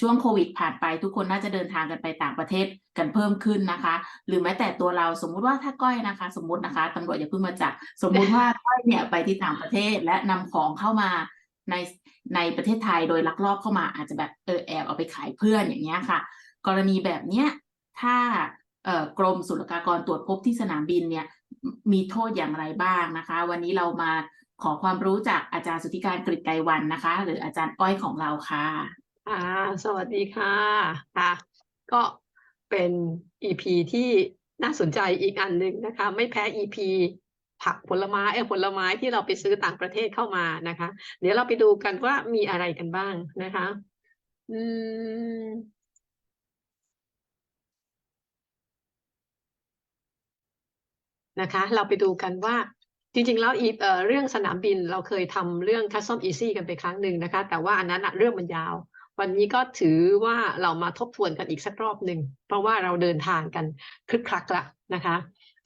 ช่วงโควิดผ่านไปทุกคนน่าจะเดินทางกันไปต่างประเทศกันเพิ่มขึ้นนะคะ หรือแม้แต่ตัวเราสมมุติว่าถ้าก้อยนะคะ สมมตินะคะตำรวจอย่าเพิ่งมาจับสมมุติว่าก้อยเนี่ยไปที่ต่างประเทศและนำของเข้ามาในในประเทศไทยโดยลักลอบเข้ามาอาจจะแบบเออแอบเอาไปขายเพื่อนอย่างเงี้ยค่ะ กรณีแบบเนี้ยถ้าเอ่อกรมศุลกากรตรวจพบที่สนามบินเนี่ยมีโทษอย่างไรบ้างนะคะ วันนี้เรามาขอความรู้จากอาจารย์สุธิการกฤษไกรวันนะคะ หรืออาจารย์อ้อยของเราค่ะ ค่ะสวัสดีค่ะค่ะ ก็เป็น EP ที่น่าสนใจอีกอันหนึ่งนะคะ ไม่แพ้ EP ผักผลไม้เออผลไม้ที่เราไปซื้อต่างประเทศเข้ามานะคะ เดี๋ยวเราไปดูกันว่ามีอะไรกันบ้างนะคะ อืมนะคะ เราไปดูกันว่าจริงๆ แล้วอีเอ่อเรื่องสนามบินเราเคยทำเรื่อง Custom Easy กันไปครั้งหนึ่งนะคะ แต่ว่าอันนั้นเรื่องมันยาว วันนี้ก็ถือว่าเรามาทบทวนกันอีกสักรอบหนึ่งเพราะว่าเราเดินทางกันคลึกคลักละนะคะ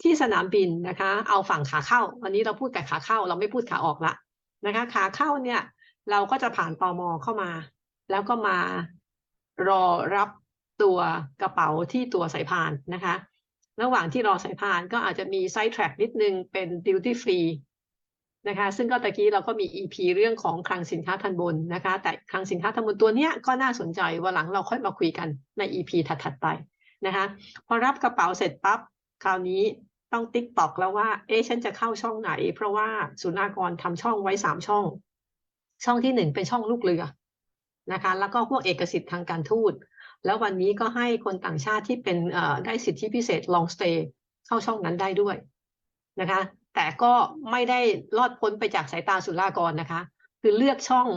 ที่สนามบินนะคะ เอาฝั่งขาเข้า วันนี้เราพูดแต่ขาเข้า เราไม่พูดขาออกละนะคะ ขาเข้าเนี่ยเราก็จะผ่านตอมอเข้ามา แล้วก็มารอรับตัวกระเป๋าที่ตัวสายพานนะคะ ระหว่างที่รอสายพานก็อาจจะมีไซ d ์แทร็กนิดนึงเป็น duty free นะคะซึ่งก็ตะกี้เราก็มี EP เรื่องของคลังสินค้าทันบนนะคะ แต่คลังสินค้าทันบนตัวเนี้ยก็น่าสนใจวันหลังเราค่อยมาคุยกันใน EP ถัดๆไปนะคะพอรับกระเป๋าเสร็จปั๊บคราวนี้ต้องติ๊กตอกแล้วว่า เอ๊ะฉันจะเข้าช่องไหน เพราะว่าสุนากรทำช่องไว้สามช่อง ช่องที่หนึ่งเป็นช่องลูกเรือนะคะ แล้วก็พวกเอกสิทธิ์ทางการทูตแล้ววันนี้ก็ให้คนต่างชาติที่เป็นเอ่อได้สิทธิพิเศษ long stay เข้าช่องนั้นได้ด้วยนะคะ แต่ก็ไม่ได้รอดพ้นไปจากสายตาสุรากรนะคะ คือเลือกช่อง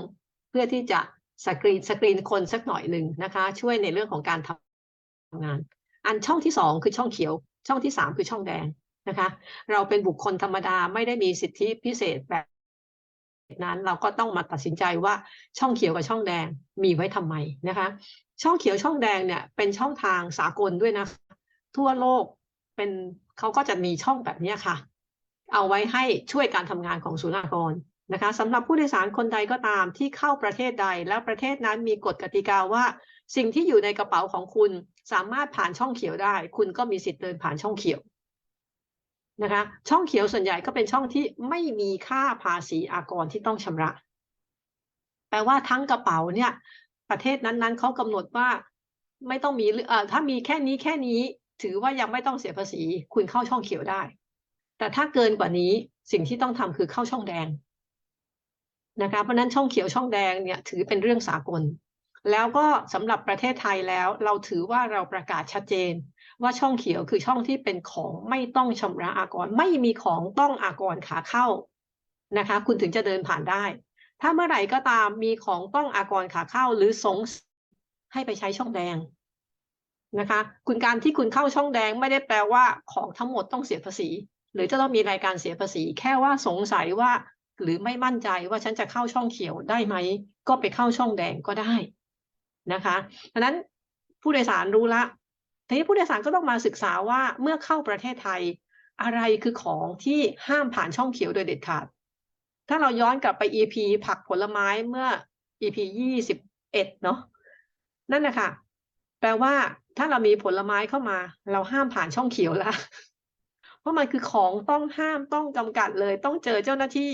เพื่อที่จะสกรีนสกรีนคนสักหน่อยหนึ่งนะคะ ช่วยในเรื่องของการทำงาน อันช่องที่สองคือช่องเขียว ช่องที่สามคือช่องแดงนะคะ เราเป็นบุคคลธรรมดาไม่ได้มีสิทธิพิเศษแบบนั้นเราก็ต้องมาตัดสินใจว่าช่องเขียวกับช่องแดงมีไว้ทำไมนะคะ ช่องเขียวช่องแดงเนี่ยเป็นช่องทางสากลด้วยนะ ทั่วโลกเป็นเขาก็จะมีช่องแบบนี้ค่ะ เอาไว้ให้ช่วยการทำงานของศุลกากรนะคะสำหรับผู้โดยสารคนใดก็ตามที่เข้าประเทศใด แล้วประเทศนั้นมีกฎกติกาว่า สิ่งที่อยู่ในกระเป๋าของคุณสามารถผ่านช่องเขียวได้ คุณก็มีสิทธิ์เดินผ่านช่องเขียวนะคะช่องเขียวส่วนใหญ่ก็เป็นช่องที่ไม่มีค่าภาษีอากรที่ต้องชำระ แปลว่าทั้งกระเป๋าเนี่ย ประเทศนั้นๆเขากำหนดว่าไม่ต้องมีเอ่อถ้ามีแค่นี้แค่นี้ ถือว่ายังไม่ต้องเสียภาษี คุณเข้าช่องเขียวได้ แต่ถ้าเกินกว่านี้สิ่งที่ต้องทำคือเข้าช่องแดงนะคะเพราะฉะนั้นช่องเขียวช่องแดงเนี่ยถือเป็นเรื่องสากล แล้วก็สำหรับประเทศไทยแล้วเราถือว่าเราประกาศชัดเจน ว่าช่องเขียวคือช่องที่เป็นของไม่ต้องชำระอากร ไม่มีของต้องอากรขาเข้านะคะ คุณถึงจะเดินผ่านได้ ถ้าเมื่อไหร่ก็ตามมีของต้องอากรขาเข้าหรือสงสัยให้ไปใช้ช่องแดงนะคะ คุณการที่คุณเข้าช่องแดงไม่ได้แปลว่าของทั้งหมดต้องเสียภาษี หรือจะต้องมีรายการเสียภาษี แค่ว่าสงสัยว่า หรือไม่มั่นใจว่าฉันจะเข้าช่องเขียวได้ไหม ก็ไปเข้าช่องแดงก็ได้นะคะดังนั้นผู้โดยสารรู้ละทีนี้ผู้โดยสารก็ต้องมาศึกษาว่าเมื่อเข้าประเทศไทย อะไรคือของที่ห้ามผ่านช่องเขียวโดยเด็ดขาด ถ้าเราย้อนกลับไป EP ผักผลไม้เมื่อ EP ยี่สิบเอ็ดเนาะนั่นนะคะแปลว่าถ้าเรามีผลไม้เข้ามา เราห้ามผ่านช่องเขียวละ เพราะมันคือของต้องห้ามต้องจำกัดเลย ต้องเจอเจ้าหน้าที่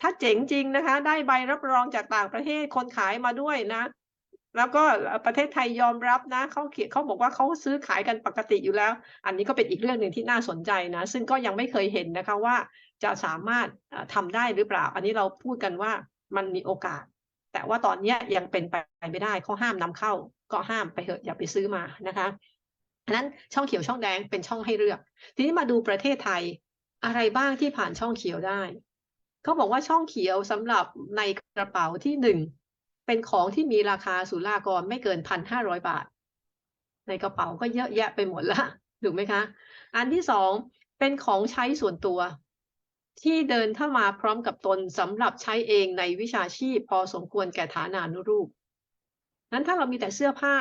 ถ้าเจ๋งจริงนะคะ ได้ใบรับรองจากต่างประเทศคนขายมาด้วยนะ แล้วก็ประเทศไทยยอมรับนะเขาเขียนเขาบอกว่าเขาซื้อขายกันปกติอยู่แล้ว อันนี้ก็เป็นอีกเรื่องหนึ่งที่น่าสนใจนะ ซึ่งก็ยังไม่เคยเห็นนะคะว่าจะสามารถทำได้หรือเปล่า อันนี้เราพูดกันว่ามันมีโอกาส แต่ว่าตอนนี้ยังเป็นไปไม่ได้เขาห้ามนำเข้า ก็ห้ามไปเถอะอย่าไปซื้อมานะคะ อันนั้นช่องเขียวช่องแดงเป็นช่องให้เลือก ทีนี้มาดูประเทศไทยอะไรบ้างที่ผ่านช่องเขียวได้เขาบอกว่าช่องเขียวสำหรับในกระเป๋าที่หนึ่งเป็นของที่มีราคาสุรากรไม่เกินพันห้าร้อยบาท ในกระเป๋าก็เยอะแยะไปหมดละถูกไหมคะ อันที่สองเป็นของใช้ส่วนตัว ที่เดินเข้ามาพร้อมกับตนสำหรับใช้เองในวิชาชีพพอสมควรแก่ฐานานุรูป นั้นถ้าเรามีแต่เสื้อผ้า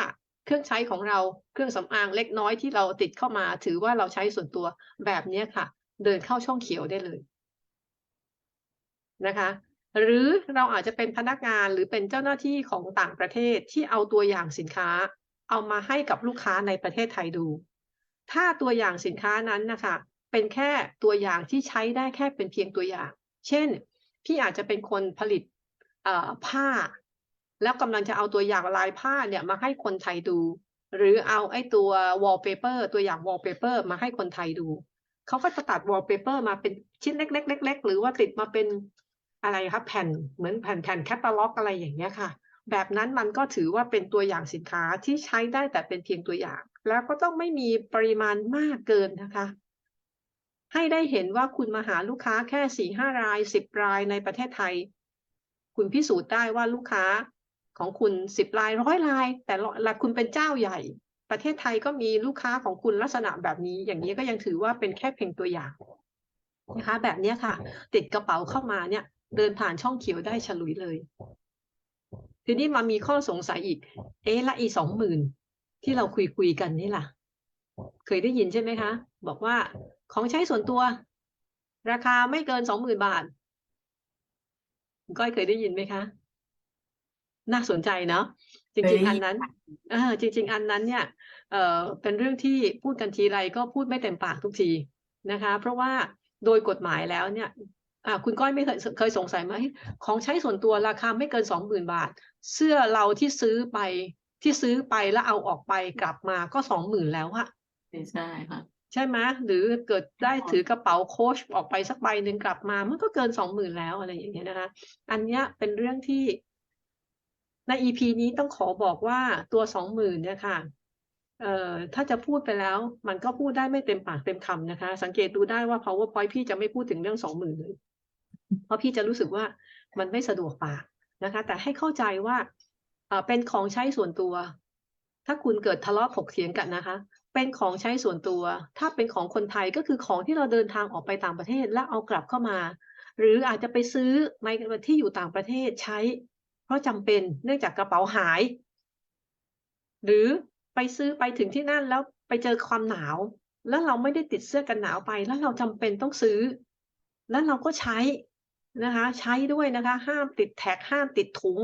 เครื่องใช้ของเราเครื่องสำอางเล็กน้อยที่เราติดเข้ามา ถือว่าเราใช้ส่วนตัวแบบนี้ค่ะ เดินเข้าช่องเขียวได้เลยนะคะ หรือเราอาจจะเป็นพนักงานหรือเป็นเจ้าหน้าที่ของต่างประเทศที่เอาตัวอย่างสินค้า เอามาให้กับลูกค้าในประเทศไทยดู ถ้าตัวอย่างสินค้านั้นนะคะเป็นแค่ตัวอย่างที่ใช้ได้แค่เป็นเพียงตัวอย่าง เช่น พี่อาจจะเป็นคนผลิตผ้า แล้วกำลังจะเอาตัวอย่างลายผ้าเนี่ยมาให้คนไทยดู หรือเอาไอ้ตัว wallpaper ตัวอย่าง wallpaper มาให้คนไทยดูเขาก็จะตัด wallpaper มาเป็นชิ้นเล็กๆเล็กๆหรือว่าติดมาเป็นอะไรครับแผ่นเหมือนแผ่นแผ่นแคตตาล็อกอะไรอย่างเงี้ยค่ะ แบบนั้นมันก็ถือว่าเป็นตัวอย่างสินค้าที่ใช้ได้แต่เป็นเพียงตัวอย่าง แล้วก็ต้องไม่มีปริมาณมากเกินนะคะ ให้ได้เห็นว่าคุณมาหาลูกค้าแค่สี่ห้ารายสิบรายในประเทศไทย คุณพิสูจน์ได้ว่าลูกค้า ของคุณสิบรายร้อยราย แต่ละคุณเป็นเจ้าใหญ่ ประเทศไทยก็มีลูกค้าของคุณลักษณะแบบนี้ อย่างนี้ก็ยังถือว่าเป็นแค่เพียงตัวอย่างนะคะแบบนี้ค่ะ ติดกระเป๋าเข้ามาเนี่ย เดินผ่านช่องเขียวได้ฉลุยเลย ทีนี้มามีข้อสงสัยอีก เอ๊ะละอีสองหมื่นที่เราคุยคุยกันนี่ล่ะ เคยได้ยินใช่ไหมคะ บอกว่าของใช้ส่วนตัว ราคาไม่เกินสองหมื่นบาทก้อยเคยได้ยินไหมคะ น่าสนใจเนาะจเคยริงได้ๆอันยินนั้นค่ะเออจริง ๆ อันนั้นเนี่ยเอ่อเป็นเรื่องที่พูดกันทีไรก็พูดไม่เต็มปากทุกทีนะคะ เพราะว่าโดยกฎหมายแล้วเนี่ยอ่าคุณก้อยไม่เคยเคยสงสัยไหมของใช้ส่วนตัวราคาไม่เกินสองหมื่นบาท เสื้อเราที่ซื้อไปที่ซื้อไปแล้วเอาออกไปกลับมาก็สองหมื่นแล้วอะใช่ค่ะใช่ไหมหรือเกิดได้ถือกระเป๋าโค้ชออกไปสักใบหนึ่งกลับมา มันก็เกินสองหมื่นแล้วอะไรอย่างเงี้ยนะคะ อันเนี้ยเป็นเรื่องที่ ใน EP นี้ต้องขอบอกว่าตัวสองหมื่นเนี่ยค่ะเอ่อถ้าจะพูดไปแล้ว มันก็พูดได้ไม่เต็มปากเต็มคำนะคะ สังเกตดูได้ว่า powerpoint พี่จะไม่พูดถึงเรื่องสองหมื่นเลยเพราะพี่จะรู้สึกว่ามันไม่สะดวกปากนะคะ แต่ให้เข้าใจว่าเอ่อเป็นของใช้ส่วนตัว ถ้าคุณเกิดทะเลาะถกเถียงกันนะคะ เป็นของใช้ส่วนตัว ถ้าเป็นของคนไทยก็คือของที่เราเดินทางออกไปต่างประเทศแล้วเอากลับเข้ามา หรืออาจจะไปซื้อในที่อยู่ต่างประเทศใช้ เพราะจำเป็นเนื่องจากกระเป๋าหาย หรือไปซื้อไปถึงที่นั่นแล้วไปเจอความหนาว แล้วเราไม่ได้ติดเสื้อกันหนาวไป แล้วเราจำเป็นต้องซื้อ แล้วเราก็ใช้นะคะ ใช้ด้วยนะคะ ห้ามติดแท็กห้ามติดถุง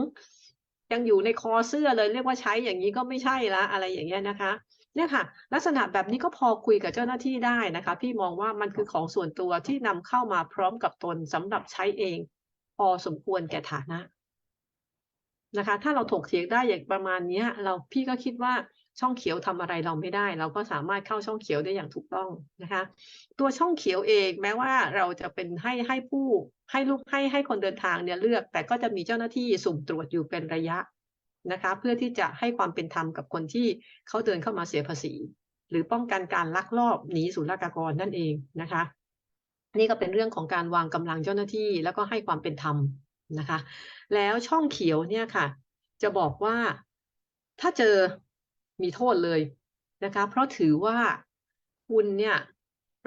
ยังอยู่ในคอเสื้อเลย เรียกว่าใช้อย่างนี้ก็ไม่ใช่ละอะไรอย่างเงี้ยนะคะเนี่ยค่ะ ลักษณะแบบนี้ก็พอคุยกับเจ้าหน้าที่ได้นะคะ พี่มองว่ามันคือของส่วนตัวที่นำเข้ามาพร้อมกับตนสำหรับใช้เอง พอสมควรแก่ฐานะ นะคะ ถ้าเราถกเถียงได้อย่างประมาณนี้เราพี่ก็คิดว่าช่องเขียวทำอะไรเราไม่ได้ เราก็สามารถเข้าช่องเขียวได้อย่างถูกต้องนะคะ ตัวช่องเขียวเองแม้ว่าเราจะเป็นให้ให้ผู้ให้ลูกให้ให้คนเดินทางเนี่ยเลือก แต่ก็จะมีเจ้าหน้าที่สุ่มตรวจอยู่เป็นระยะนะคะ เพื่อที่จะให้ความเป็นธรรมกับคนที่เขาเดินเข้ามาเสียภาษี หรือป้องกันการลักลอบหนีศุลกากรนั่นเองนะคะ นี่ก็เป็นเรื่องของการวางกำลังเจ้าหน้าที่ แล้วก็ให้ความเป็นธรรม นะคะ แล้วช่องเขียวเนี่ยค่ะ จะบอกว่าถ้าเจอมีโทษเลยนะคะ เพราะถือว่าคุณเนี่ย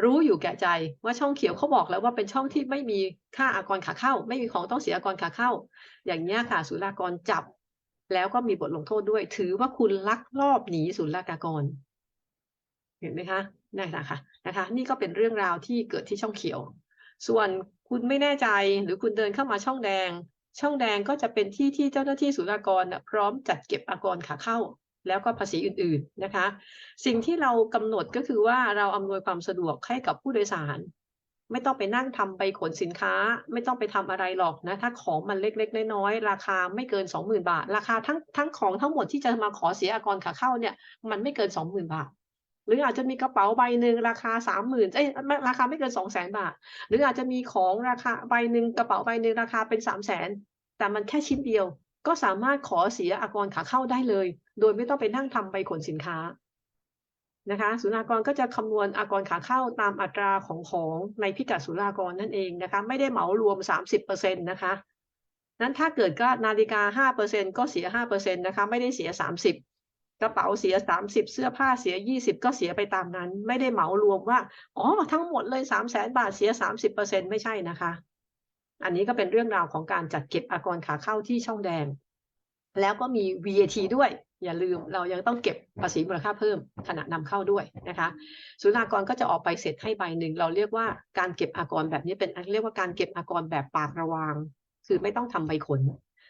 รู้อยู่แก่ใจว่าช่องเขียวเขาบอกแล้วว่าเป็นช่องที่ไม่มีค่าอากรขาเข้า ไม่มีของต้องเสียอากรขาเข้า อย่างนี้ค่ะศุลกากรจับ แล้วก็มีบทลงโทษด้วย ถือว่าคุณลักลอบหนีศุลกากร เห็นไหมคะนี่นะคะนะคะ นี่ก็เป็นเรื่องราวที่เกิดที่ช่องเขียว ส่วนคุณไม่แน่ใจหรือคุณเดินเข้ามาช่องแดง ช่องแดงก็จะเป็นที่ที่เจ้าหน้าที่ศุลกากรน่ะพร้อมจัดเก็บอากรขาเข้า แล้วก็ภาษีอื่นๆนะคะ สิ่งที่เรากำหนดก็คือว่าเราอำนวยความสะดวกให้กับผู้โดยสาร ไม่ต้องไปนั่งทำไปขนสินค้า ไม่ต้องไปทำอะไรหรอกนะถ้าของมันเล็กๆน้อยๆราคาไม่เกินสองหมื่นบาท ราคาทั้งทั้งของทั้งหมดที่จะมาขอเสียอากรขาเข้าเนี่ยมันไม่เกินสองหมื่นบาท หรืออาจจะมีกระเป๋าใบหนึ่งราคาสามหมื่นเอ้ยราคาไม่เกินสองแสนบาท หรืออาจจะมีของราคาใบหนึ่งกระเป๋าใบหนึ่งราคาเป็นสามแสนแต่มันแค่ชิ้นเดียว ก็สามารถขอเสียอากรขาเข้าได้เลย โดยไม่ต้องไปนั่งทำใบขนสินค้านะคะศุลกากรก็จะคำนวณอากรขาเข้าตามอัตราของของในพิกัดศุลกากรนั่นเองนะคะไม่ได้เหมารวมสามสิบเปอร์เซ็นตนะคะนั้นถ้าเกิดก็นาฬิกาห้าเปอร์เซ็นก็เสียห้าเปอร์เซ็นนะคะไม่ได้เสียสามสิบ ระเป๋าเสียสามสิบเสื้อผ้าเสียยี่สิบก็เสียไปตามนั้น ไม่ได้เหมารวมว่าอ๋อทั้งหมดเลยสามแสนบาทเสียสามสิบเปอร์เซ็นไม่ใช่นะคะ อันนี้ก็เป็นเรื่องราวของการจัดเก็บอากรขาเข้าที่ช่องแดง แล้วก็มี VAT ด้วย อย่าลืมเรายังต้องเก็บภาษีมูลค่าเพิ่มขณะนำเข้าด้วยนะคะศุลากรก็จะออกใบเสร็จให้ใบหนึ่งเราเรียกว่าการเก็บอากรแบบนี้เป็นเรียกว่าการเก็บอากรแบบปากระวาง คือไม่ต้องทำใบขน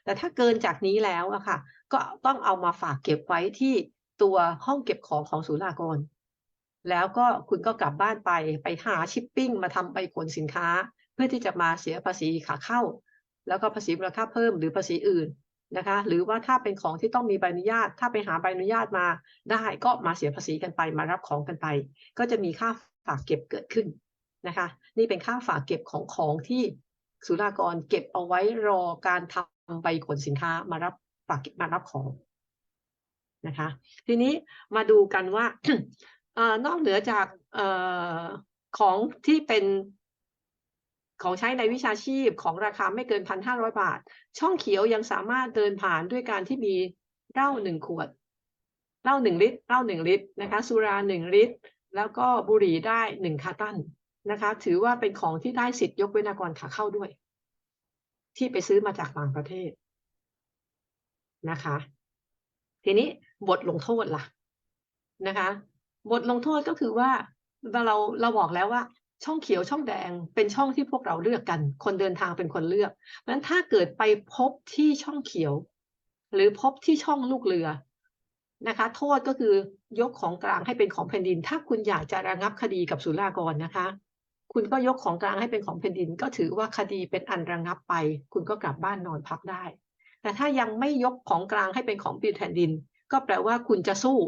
แต่ถ้าเกินจากนี้แล้วอะค่ะ ก็ต้องเอามาฝากเก็บไว้ที่ตัวห้องเก็บของของศุลากร แล้วก็คุณก็กลับบ้านไปไปหาชิปปิ้งมาทำใบขนสินค้า เพื่อที่จะมาเสียภาษีขาเข้า แล้วก็ภาษีมูลค่าเพิ่มหรือภาษีอื่นนะคะ หรือว่าถ้าเป็นของที่ต้องมีใบอนุญาต ถ้าไปหาใบอนุญาตมาได้ก็มาเสียภาษีกันไปมารับของกันไป ก็จะมีค่าฝากเก็บเกิดขึ้นนะคะ นี่เป็นค่าฝากเก็บของของที่ศุลากรเก็บเอาไว้รอการทำใบขนสินค้ามารับ ฝากเก็บมารับของนะคะ ทีนี้มาดูกันว่าอนอกเหนือจากออของที่เป็นของใช้ในวิชาชีพของราคาไม่เกินพันห้าร้อยบาท ช่องเขียวยังสามารถเดินผ่านด้วยการที่มีเหล้าหนึ่งขวดเหล้าหนึ่งลิตรเหล้าหนึ่งลิตรนะคะ สุราหนึ่งลิตร แล้วก็บุหรี่ได้หนึ่งคาตันนะคะ ถือว่าเป็นของที่ได้สิทธิ์ยกเว้นอากรขาเข้าด้วย ที่ไปซื้อมาจากต่างประเทศ นะคะ ทีนี้บทลงโทษล่ะนะคะ บทลงโทษก็คือว่าเราเราบอกแล้วว่า ช่องเขียวช่องแดงเป็นช่องที่พวกเราเลือกกัน คนเดินทางเป็นคนเลือกเพราะฉะนั้นถ้าเกิดไปพบที่ช่องเขียว หรือพบที่ช่องลูกเรือนะคะ โทษก็คือยกของกลางให้เป็นของแผ่นดิน ถ้าคุณอยากจะระงับคดีกับศุลกากรนะคะ คุณก็ยกของกลางให้เป็นของแผ่นดิน ก็ถือว่าคดีเป็นอันระงับไป คุณก็กลับบ้านนอนพักได้ แต่ถ้ายังไม่ยกของกลางให้เป็นของผิวแผ่นดิน ก็แปลว่าคุณจะสู้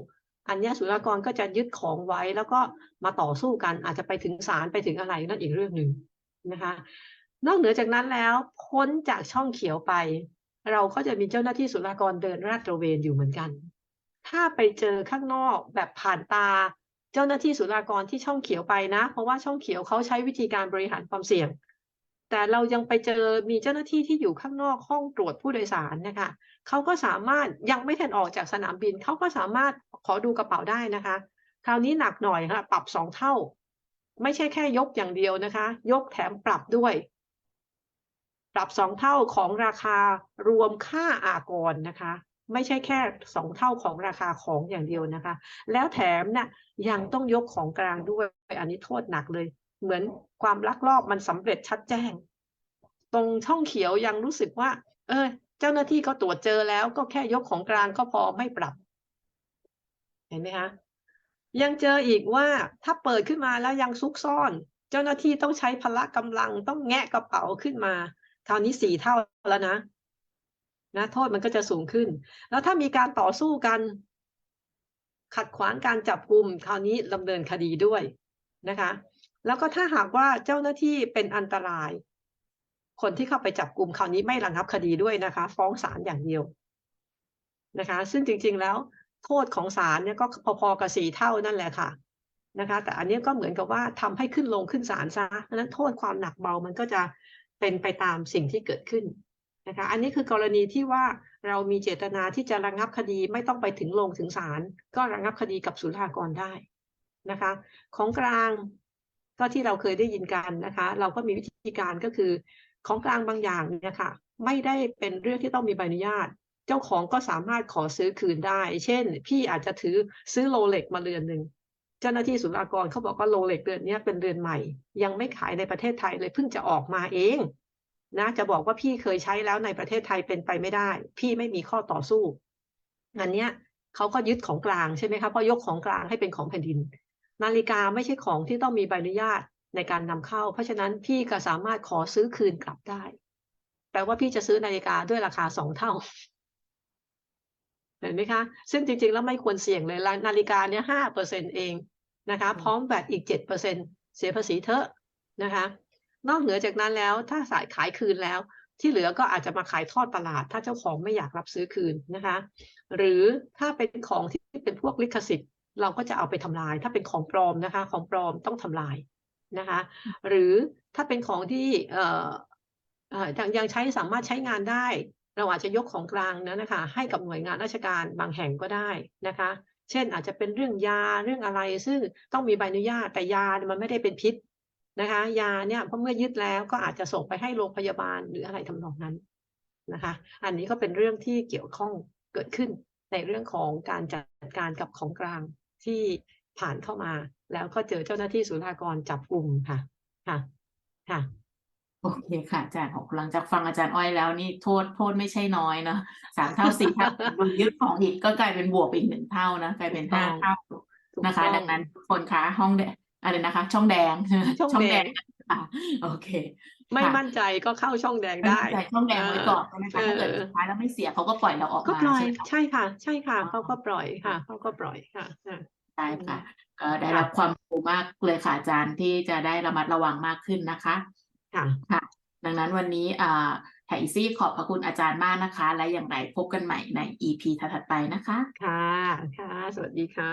อันนี้ยศุลกากรก็จะยึดของไว้แล้วก็มาต่อสู้กันอาจจะไปถึงศาลไปถึงอะไรนั่นอีกเรื่องหนึ่งนะคะ นอกเหนือจากนั้นแล้วพ้นจากช่องเขียวไป เราก็จะมีเจ้าหน้าที่ศุลกากรเดินราดตระเวนอยู่เหมือนกัน ถ้าไปเจอข้างนอกแบบผ่านตาเจ้าหน้าที่ศุลกากรที่ช่องเขียวไปนะ เพราะว่าช่องเขียวเขาใช้วิธีการบริหารความเสี่ยง แต่เรายังไปเจอมีเจ้าหน้าที่ที่อยู่ข้างนอกห้องตรวจผู้โดยสารนะคะเขาก็สามารถยังไม่ทันออกจากสนามบินเขาก็สามารถขอดูกระเป๋าได้นะคะ คราวนี้หนักหน่อยค่ะปรับสองเท่า ไม่ใช่แค่ยกอย่างเดียวนะคะ ยกแถมปรับด้วย ปรับสองเท่าของราคารวมค่าอากรนะคะ ไม่ใช่แค่สองเท่าของราคาของอย่างเดียวนะคะ แล้วแถมน่ะยังต้องยกของกลางด้วย อันนี้โทษหนักเลย เหมือนความลักลอบมันสำเร็จชัดแจ้ง ตรงช่องเขียวยังรู้สึกว่า เออ เจ้าหน้าที่ก็ตรวจเจอแล้วก็แค่ยกของกลางก็พอไม่ปรับ เห็นไหมคะยังเจออีกว่าถ้าเปิดขึ้นมาแล้วยังซุกซ่อน เจ้าหน้าที่ต้องใช้พละกำลังต้องแงะกระเป๋าขึ้นมาคราวนี้สี่เท่าแล้วนะนะโทษมันก็จะสูงขึ้น แล้วถ้ามีการต่อสู้กัน ขัดขวางการจับกลุ่มคราวนี้ดำเนินคดีด้วยนะคะ แล้วก็ถ้าหากว่าเจ้าหน้าที่เป็นอันตราย คนที่เข้าไปจับกลุ่มคราวนี้ไม่ระงับคดีด้วยนะคะ ฟ้องศาลอย่างเดียวนะคะ ซึ่งจริง ๆ แล้วโทษของศาลเนี่ยก็พอๆกับสี่เท่านั่นแหละค่ะนะคะ แต่อันนี้ก็เหมือนกับว่าทำให้ขึ้นลงขึ้นศาลซะดังนั้นโทษความหนักเบามันก็จะเป็นไปตามสิ่งที่เกิดขึ้นนะคะ อันนี้คือกรณีที่ว่าเรามีเจตนาที่จะระงงับคดีไม่ต้องไปถึงลงถึงศาลก็ระงับคดีกับศุลกากรได้นะคะ ของกลาง ก็ที่เราเคยได้ยินกันนะคะ เราก็มีวิธีการก็คือ ของกลางบางอย่างเนี่ยค่ะ ไม่ได้เป็นเรื่องที่ต้องมีใบอนุญาต เจ้าของก็สามารถขอซื้อคืนได้ เช่น พี่อาจจะถือซื้อโรเล็กมาเรือนหนึ่งเจ้าหน้าที่ศุลกากรเขาบอกว่าโรเล็กเรือนนี้เป็นเรือนใหม่ ยังไม่ขายในประเทศไทยเลยเพิ่งจะออกมาเองนะจะบอกว่าพี่เคยใช้แล้วในประเทศไทยเป็นไปไม่ได้ พี่ไม่มีข้อต่อสู้อันเนี้ยเขาก็ยึดของกลางใช่ไหมคะเพราะยกของกลางให้เป็นของแผ่นดิน นาฬิกาไม่ใช่ของที่ต้องมีใบอนุญาตในการนำเข้า เพราะฉะนั้นพี่ก็สามารถขอซื้อคืนกลับได้ แปลว่าพี่จะซื้อนาฬิกาด้วยราคาสองเท่า เห็นไหมคะ ซึ่งจริงๆ แล้วไม่ควรเสี่ยงเลย นาฬิกาเนี่ยห้าเปอร์เซ็นเองนะคะ พร้อมแบตอีกเจ็ดเปอร์เซ็นเสียภาษีเถอะนะคะ นอกเหนือจากนั้นแล้วถ้าสายขายคืนแล้ว ที่เหลือก็อาจจะมาขายทอดตลาด ถ้าเจ้าของไม่อยากรับซื้อคืนนะคะ หรือถ้าเป็นของที่เป็นพวกลิขสิทธิ์ เราก็จะเอาไปทำลาย ถ้าเป็นของปลอมนะคะ ของปลอมต้องทำลายนะคะ หรือถ้าเป็นของที่เอ่อเอ่อยังยังใช้สามารถใช้งานได้ เราอาจจะยกของกลางนะนะคะ ให้กับหน่วยงานราชการบางแห่งก็ได้นะคะ เช่นอาจจะเป็นเรื่องยาเรื่องอะไร ซึ่งต้องมีใบอนุญาตแต่ยาเนี่ยมันไม่ได้เป็นพิษนะคะ ยาเนี่ยพอเมื่อยึดแล้วก็อาจจะส่งไปให้โรงพยาบาลหรืออะไรทำนองนั้นนะคะ อันนี้ก็เป็นเรื่องที่เกี่ยวข้องเกิดขึ้นในเรื่องของการจัดการกับของกลาง ที่ผ่านเข้ามา แล้วก็เจอเจ้าหน้าที่ศุลกากรจับกลุ่มค่ะ ค่ะ ค่ะ โอโอเคค่ะอาจารย์หลังจากฟังอาจารย์อ้อยแล้วนี่โทษโทษไม่ใช่น้อยเนอะสามเท่าสี่เท่าโดนยึดของอีกก็กลายเป็นบวกไปอีกหนึ่งเท่านะกลายเป็นถูกห้าต้องเท่าถูกนะคะต้องดังนั้นทุกคนคะห้องแดงอะไรนะคะ ช่องแดงช่องแดงค่ะโอเค ไม่ค่ะ มั่นใจก็เข้าช่องแดงไม่ได้ มั่นใจช่องแดงไว้ก่อนใช่ไหมคะถ้าเกิดเออ สุดท้ายแล้วไม่เสียเขาก็ปล่อยเราออกก็มาปล่อย ใช่ไหมคะ ใช่ค่ะ ใช่ค่ะอ๋อเขาก็ปล่อยค่ะเขาก็ปล่อยค่ะอ่าได้ค่ะก็ได้ค่ะ รับความรู้มากเลยค่ะอาจารย์ที่จะได้ระมัดระวังมากขึ้นนะคะ ค่ะ ค่ะ ดังนั้นวันนี้อ่าไทยซี่ขอบพระคุณอาจารย์มากนะคะ และอย่างไรพบกันใหม่ใน EP ถัดๆไปนะคะ ค่ะ ค่ะ สวัสดีค่ะ